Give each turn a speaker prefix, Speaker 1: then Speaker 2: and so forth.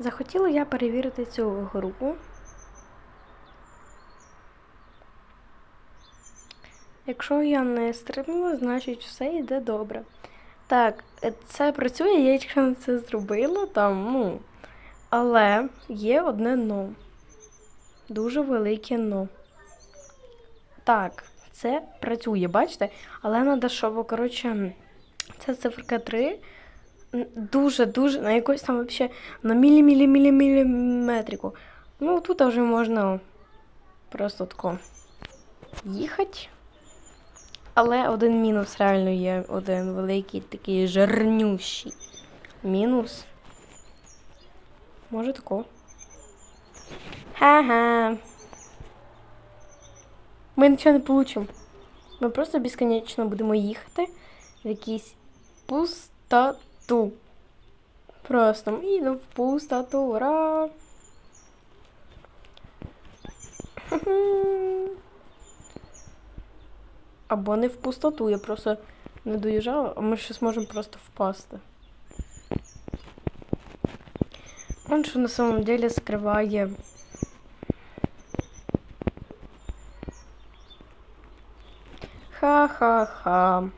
Speaker 1: Захотіла я перевірити цю гру. Якщо я не стрибнула, значить все йде добре. Так, це працює, я якщо це зробила, там, ну. Але є одне но. Дуже велике но. Так, це працює, бачите? Але треба, щоб, коротше, ця циферка 3 дуже-дуже на якось там вообще на мілі-мілі-мілі-міліметрику. Ну, тут вже можна просто тако їхати. Але один мінус реально є один великий такий жирнющий мінус. Може тако. Ха-ха. Ми нічого не получимо. Ми просто безконечно будемо їхати в якісь пустоту. Просто ми в пустоту. Ура! Або не в пустоту, я просто не доїжджала, а ми ще зможемо просто впасти. Он що на самом деле скриває. Ха-ха-ха.